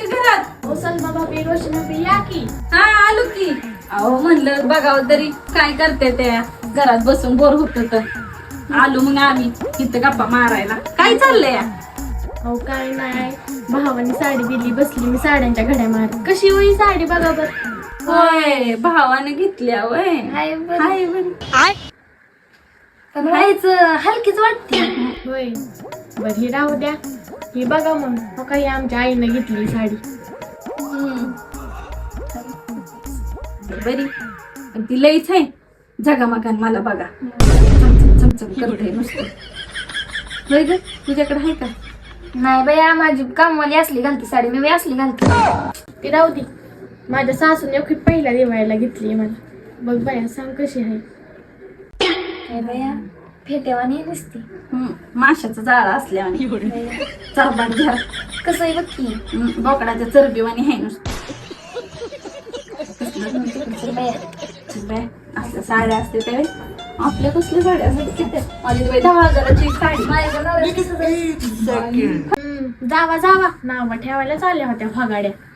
का घरात. हो सलमा भाभी रोशनी भाभी या की. हा आलो की. अहो म्हणलं बघावं तरी काय करते त्या. घरात बसून बोर होत तर. आलो मग आम्ही इथं गप्पा मारायला. काय चाललंय? हो काय नाही. भावाने साडी दिली बसली मी साड्यांच्या घड्या मारत कशी होई साडी बघा बर. होय भावाने घेतल्या वय हाय. बरं. हाय बरं. पण हलकीच वाटते. होय. बर ही राहू द्या. ही बघा मग. हो काही आमच्या आईनं घेतली साडी. बरी. पण ती लईच आहे. जगामगान मला बघा. चमचम चमचम करते नुसतं. होय ग? तुझ्याकडे आहे का? नाही बाया माझी कामवाली असली घालती साडी. मी असली घालते. ती राहू दे. माझ्या सासूने खूप पहिल्या दिवाळीला घेतली मला. बघ बाया सांग कशी आहे. काय बाया फेटेवानी नसते. हम्म, माशाचं जाळं असल्यावानी. चरबाट घ्या कसं आहे बघ की. बोकडाच्या चरबीवानी आहे नुसतं. असल्या साड्या असते ते आपल्या कसल्या साड्या असतात दहा हजाराची साडी. जावा जावा. नाव ठेवायला चालल्या होत्या फगाड्या.